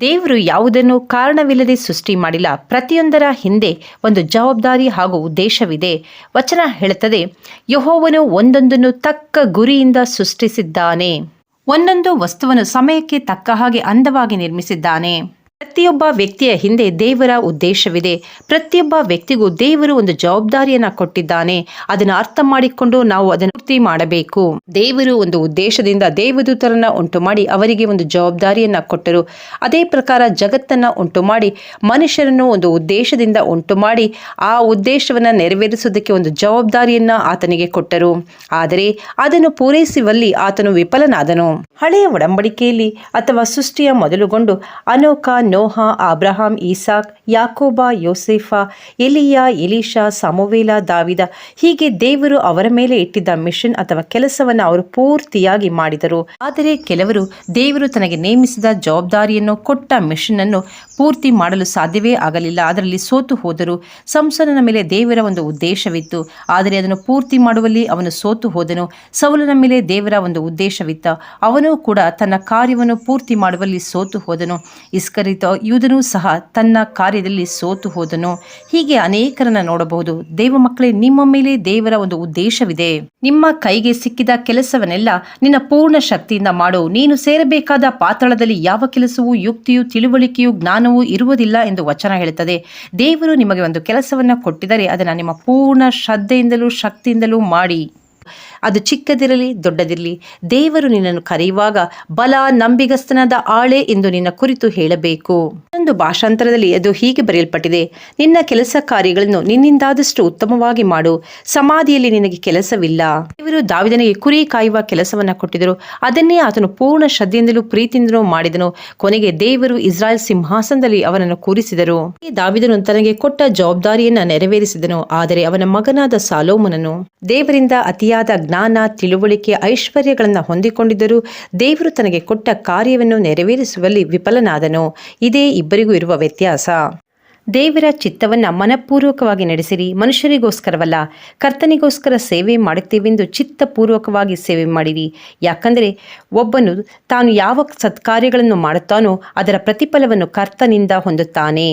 ದೇವರು ಯಾವುದನ್ನು ಕಾರಣವಿಲ್ಲದೆ ಸೃಷ್ಟಿ ಮಾಡಿಲ್ಲ, ಪ್ರತಿಯೊಂದರ ಹಿಂದೆ ಒಂದು ಜವಾಬ್ದಾರಿ ಹಾಗೂ ಉದ್ದೇಶವಿದೆ. ವಚನ ಹೇಳುತ್ತದೆ, ಯಹೋವನು ಒಂದೊಂದನ್ನು ತಕ್ಕ ಗುರಿಯಿಂದ ಸೃಷ್ಟಿಸಿದ್ದಾನೆ. ಒಂದೊಂದು ವಸ್ತುವನ್ನು ಸಮಯಕ್ಕೆ ತಕ್ಕ ಹಾಗೆ ಅಂದವಾಗಿ ನಿರ್ಮಿಸಿದ್ದಾನೆ. ಪ್ರತಿಯೊಬ್ಬ ವ್ಯಕ್ತಿಯ ಹಿಂದೆ ದೇವರ ಉದ್ದೇಶವಿದೆ. ಪ್ರತಿಯೊಬ್ಬ ವ್ಯಕ್ತಿಗೂ ದೇವರು ಒಂದು ಜವಾಬ್ದಾರಿಯನ್ನ ಕೊಟ್ಟಿದ್ದಾನೆ. ಅದನ್ನು ಅರ್ಥ ಮಾಡಿಕೊಂಡು ನಾವು ಅದನ್ನು ಪೂರ್ತಿ ಮಾಡಬೇಕು. ದೇವರು ಒಂದು ಉದ್ದೇಶದಿಂದ ದೇವದೂತರನ್ನ ಉಂಟು ಮಾಡಿ ಅವರಿಗೆ ಒಂದು ಜವಾಬ್ದಾರಿಯನ್ನ ಕೊಟ್ಟರು. ಅದೇ ಪ್ರಕಾರ ಜಗತ್ತನ್ನ ಉಂಟು ಮಾಡಿ ಮನುಷ್ಯರನ್ನು ಒಂದು ಉದ್ದೇಶದಿಂದ ಉಂಟು ಮಾಡಿ ಆ ಉದ್ದೇಶವನ್ನ ನೆರವೇರಿಸುವುದಕ್ಕೆ ಒಂದು ಜವಾಬ್ದಾರಿಯನ್ನ ಆತನಿಗೆ ಕೊಟ್ಟರು. ಆದರೆ ಅದನ್ನು ಪೂರೈಸುವಲ್ಲಿ ಆತನು ವಿಫಲನಾದನು. ಹಳೆಯ ಒಡಂಬಡಿಕೆಯಲ್ಲಿ ಅಥವಾ ಸೃಷ್ಟಿಯ ಮೊದಲುಗೊಂಡು ಅನೋಕ ನೋಹ, ಅಬ್ರಹಾಂ, ಈಸಾಕ್, ಯಾಕೋಬ, ಯೋಸೇಫ, ಎಲಿಯ ಎಲಿಶಾ ಸಮೋವೇಲ, ದಾವಿದ ಹೀಗೆ ದೇವರು ಅವರ ಮೇಲೆ ಇಟ್ಟಿದ್ದ ಮಿಷನ್ ಅಥವಾ ಕೆಲಸವನ್ನು ಅವರು ಪೂರ್ತಿಯಾಗಿ ಮಾಡಿದರು. ಆದರೆ ಕೆಲವರು ದೇವರು ತನಗೆ ನೇಮಿಸಿದ ಜವಾಬ್ದಾರಿಯನ್ನು ಕೊಟ್ಟ ಮಿಷನ್ ಅನ್ನು ಪೂರ್ತಿ ಮಾಡಲು ಸಾಧ್ಯವೇ ಆಗಲಿಲ್ಲ. ಅದರಲ್ಲಿ ಸೋತು ಹೋದರು. ಸಂಸನನ ಮೇಲೆ ದೇವರ ಒಂದು ಉದ್ದೇಶವಿತ್ತು. ಆದರೆ ಅದನ್ನು ಪೂರ್ತಿ ಮಾಡುವಲ್ಲಿ ಅವನು ಸೋತು ಹೋದನು. ಸೌಲನ ಮೇಲೆ ದೇವರ ಒಂದು ಉದ್ದೇಶವಿತ್ತ. ಅವನು ಕೂಡ ತನ್ನ ಕಾರ್ಯವನ್ನು ಪೂರ್ತಿ ಮಾಡುವಲ್ಲಿ ಸೋತು ಹೋದನು. ಇಸ್ಕರಿತ ಯೂದನೂ ಸಹ ತನ್ನ ಕಾರ್ಯದಲ್ಲಿ ಸೋತು ಹೋದನು. ಹೀಗೆ ಅನೇಕರನ್ನ ನೋಡಬಹುದು. ದೇವ ಮಕ್ಕಳೇ, ನಿಮ್ಮ ಮೇಲೆ ದೇವರ ಒಂದು ಉದ್ದೇಶವಿದೆ. ನಿಮ್ಮ ಕೈಗೆ ಸಿಕ್ಕಿದ ಕೆಲಸವನ್ನೆಲ್ಲ ನಿನ್ನ ಪೂರ್ಣ ಶಕ್ತಿಯಿಂದ ಮಾಡು. ನೀನು ಸೇರಬೇಕಾದ ಪಾತಾಳದಲ್ಲಿ ಯಾವ ಕೆಲಸವೂ, ಯುಕ್ತಿಯು, ತಿಳುವಳಿಕೆಯು, ಜ್ಞಾನವೂ ಇರುವುದಿಲ್ಲ ಎಂದು ವಚನ ಹೇಳುತ್ತದೆ. ದೇವರು ನಿಮಗೆ ಒಂದು ಕೆಲಸವನ್ನ ಕೊಟ್ಟಿದರೆ ಅದನ್ನು ನಿಮ್ಮ ಪೂರ್ಣ ಶ್ರದ್ಧೆಯಿಂದಲೂ ಶಕ್ತಿಯಿಂದಲೂ ಮಾಡಿ. ಅದು ಚಿಕ್ಕದಿರಲಿ, ದೊಡ್ಡದಿರಲಿ. ದೇವರು ನಿನ್ನನ್ನು ಕರೆಯುವಾಗ ಬಲ ನಂಬಿಗಸ್ತನಾದ ಆಳೆ ಎಂದು ನಿನ್ನ ಕುರಿತು ಹೇಳಬೇಕು. ಒಂದು ಭಾಷಾಂತರದಲ್ಲಿ ಅದು ಹೀಗೆ ಬರೆಯಲ್ಪಟ್ಟಿದೆ, ನಿನ್ನ ಕೆಲಸ ಕಾರ್ಯಗಳನ್ನು ನಿನ್ನಿಂದಾದಷ್ಟು ಉತ್ತಮವಾಗಿ ಮಾಡು, ಸಮಾಧಿಯಲ್ಲಿ ನಿನಗೆ ಕೆಲಸವಿಲ್ಲ. ದೇವರು ದಾವಿದನಿಗೆ ಕುರಿ ಕಾಯುವ ಕೆಲಸವನ್ನು ಕೊಟ್ಟಿದರು ಅದನ್ನೇ ಆತನು ಪೂರ್ಣ ಶ್ರದ್ಧೆಯಿಂದಲೂ ಪ್ರೀತಿಯಿಂದಲೂ ಮಾಡಿದನು. ಕೊನೆಗೆ ದೇವರು ಇಸ್ರಾಯೇಲ್ ಸಿಂಹಾಸನದಲ್ಲಿ ಅವನನ್ನು ಕೂರಿಸಿದರು. ಈ ದಾವಿದನು ತನಗೆ ಕೊಟ್ಟ ಜವಾಬ್ದಾರಿಯನ್ನ ನೆರವೇರಿಸಿದನು, ಆದರೆ ಅವನ ಮಗನಾದ ಸಾಲೋಮನನು ದೇವರಿಂದ ಅತಿಯಾದ ಜ್ಞಾನ ತಿಳುವಳಿಕೆ ಐಶ್ವರ್ಯಗಳನ್ನು ಹೊಂದಿಕೊಂಡಿದ್ದರೂ ದೇವರು ತನಗೆ ಕೊಟ್ಟ ಕಾರ್ಯವನ್ನು ನೆರವೇರಿಸುವಲ್ಲಿ ವಿಫಲನಾದನು. ಇದೇ ಇಬ್ಬರಿಗೂ ಇರುವ ವ್ಯತ್ಯಾಸ. ದೇವರ ಚಿತ್ತವನ್ನು ಮನಪೂರ್ವಕವಾಗಿ ನಡೆಸಿರಿ. ಮನುಷ್ಯರಿಗೋಸ್ಕರವಲ್ಲ, ಕರ್ತನಿಗೋಸ್ಕರ ಸೇವೆ ಮಾಡುತ್ತೇವೆಂದು ಚಿತ್ತಪೂರ್ವಕವಾಗಿ ಸೇವೆ ಮಾಡಿರಿ. ಯಾಕಂದರೆ ಒಬ್ಬನು ತಾನು ಯಾವ ಸತ್ಕಾರ್ಯಗಳನ್ನು ಮಾಡುತ್ತಾನೋ ಅದರ ಪ್ರತಿಫಲವನ್ನು ಕರ್ತನಿಂದ ಹೊಂದುತ್ತಾನೆ.